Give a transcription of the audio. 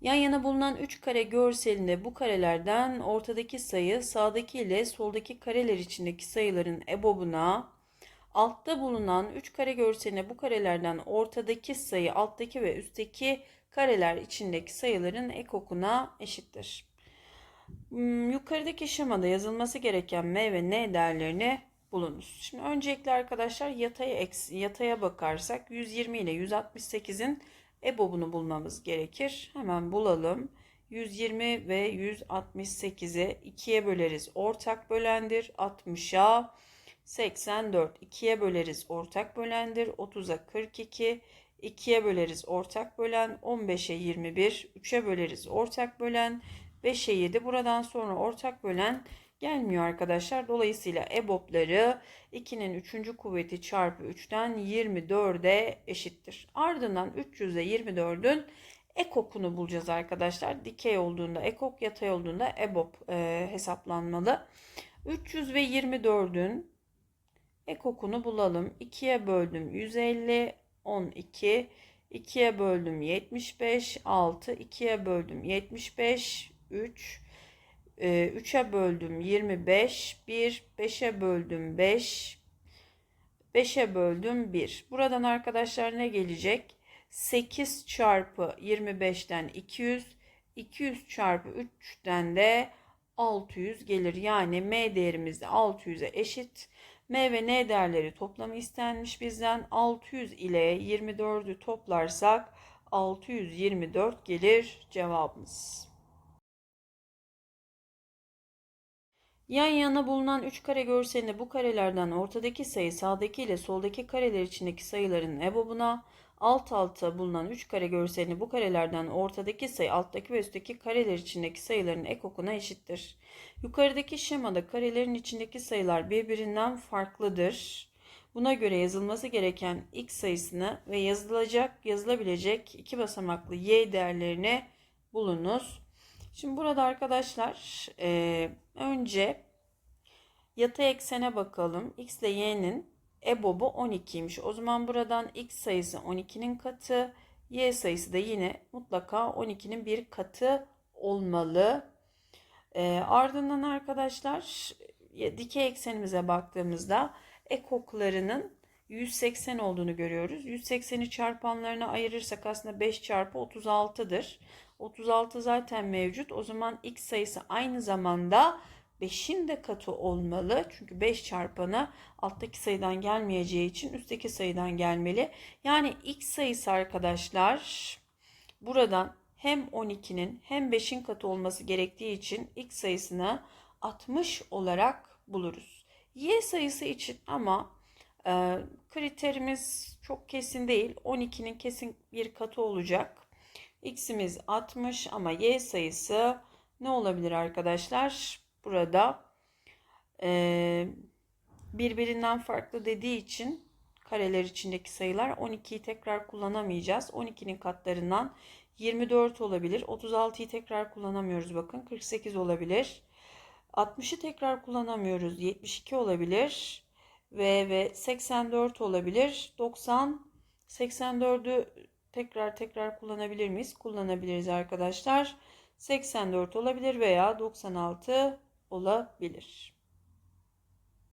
Yan yana bulunan 3 kare görselinde bu karelerden ortadaki sayı sağdaki ile soldaki kareler içindeki sayıların ebobuna, altta bulunan 3 kare görselinde bu karelerden ortadaki sayı alttaki ve üstteki kareler içindeki sayıların ekokuna eşittir. Hmm, Yukarıdaki şemada yazılması gereken m ve n değerlerini bulunuz. Şimdi öncelikle arkadaşlar yataya, yataya bakarsak 120 ile 168'in EBOB'unu bulmamız gerekir. Hemen bulalım. 120 ve 168'i 2'ye böleriz. Ortak bölendir. 60'a 84. 2'ye böleriz. Ortak bölendir. 30'a 42. 2'ye böleriz. Ortak bölen. 15'e 21. 3'e böleriz. Ortak bölen. 5'e 7. Buradan sonra ortak bölen gelmiyor arkadaşlar. Dolayısıyla EBOB'ları 2'nin 3. kuvveti çarpı 3'ten 24'e eşittir. Ardından 300'e 24'ün ekokunu bulacağız arkadaşlar. Dikey olduğunda ekok, yatay olduğunda EBOB e, hesaplanmalı. 300 ve 24'ün ekokunu bulalım. 2'ye böldüm 150, 12. 2'ye böldüm 75, 6. 2'ye böldüm 75, 3. 3'e böldüm 25, 1, 5'e böldüm 5, 5'e böldüm 1. Buradan arkadaşlar ne gelecek? 8 çarpı 25'ten 200, 200 çarpı 3'ten de 600 gelir. Yani M değerimiz de 600'e eşit. M ve N değerleri toplamı istenmiş bizden. 600 ile 24'ü toplarsak 624 gelir cevabımız. Yan yana bulunan 3 kare görselinde bu karelerden ortadaki sayı sağdaki ile soldaki kareler içindeki sayıların ebobuna, alt alta bulunan 3 kare görselinde bu karelerden ortadaki sayı alttaki ve üstteki kareler içindeki sayıların ekokuna eşittir. Yukarıdaki şemada karelerin içindeki sayılar birbirinden farklıdır. Buna göre yazılması gereken x sayısını ve yazılacak, yazılabilecek iki basamaklı y değerlerini bulunuz. Şimdi burada arkadaşlar e, önce yatay eksene bakalım. X ile y'nin EBOB'u 12'ymiş. O zaman buradan x sayısı 12'nin katı, y sayısı da yine mutlaka 12'nin bir katı olmalı. E, ardından arkadaşlar dikey eksenimize baktığımızda ekoklarının 180 olduğunu görüyoruz. 180'i çarpanlarına ayırırsak aslında 5 çarpı 36'dır. 36 zaten mevcut. O zaman x sayısı aynı zamanda 5'in de katı olmalı. Çünkü 5 çarpanı alttaki sayıdan gelmeyeceği için üstteki sayıdan gelmeli. Yani x sayısı arkadaşlar buradan hem 12'nin hem 5'in katı olması gerektiği için x sayısını 60 olarak buluruz. Y sayısı için ama e, kriterimiz çok kesin değil. 12'nin kesin bir katı olacak. X'imiz 60 ama Y sayısı ne olabilir arkadaşlar? Burada e, birbirinden farklı dediği için kareler içindeki sayılar 12'yi tekrar kullanamayacağız. 12'nin katlarından 24 olabilir. 36'yı tekrar kullanamıyoruz bakın. 48 olabilir. 60'ı tekrar kullanamıyoruz. 72 olabilir. Ve ve 84 olabilir. 90 84'ü tekrar tekrar kullanabilir miyiz? Kullanabiliriz arkadaşlar. 84 olabilir veya 96 olabilir.